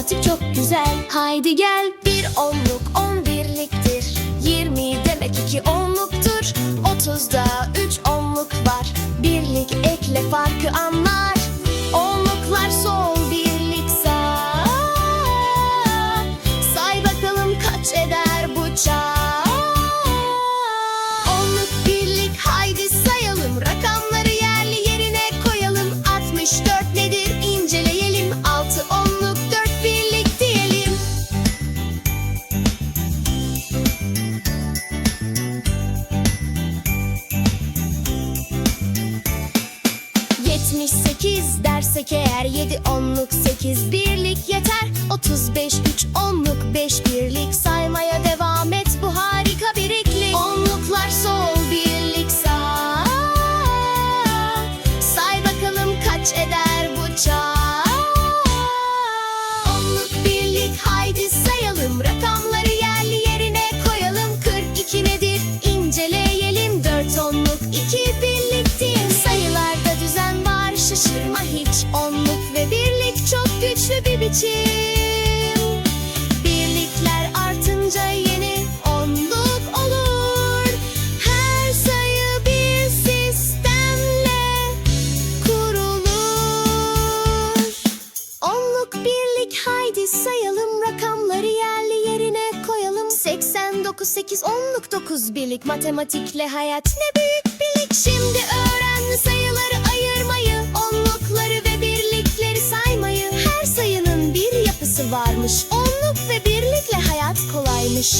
Matematik çok güzel. Haydi gel Bir onluk on birliktir. Yirmi demek iki onluktur. Otuzda üç onluk var. Birlik ekle farkı anlar. Onluklar sol birlik sağ. Say bakalım kaç eder bu çağ? Onluk birlik haydi sayalım. Rakamları yerli yerine koyalım. 64 78 dersek eğer 7 onluk 8 birlik yeter. 35 3 onluk biçim Birlikler artınca yeni onluk olur. Her sayı bir sistemle kurulur. Onluk birlik haydi sayalım. Rakamları yerli yerine koyalım. 89 8 onluk 9 birlik. Matematikle hayat ne büyük birlik. Şimdi öğren sayıları yapısı varmış. Onluk ve birlikle hayat kolaymış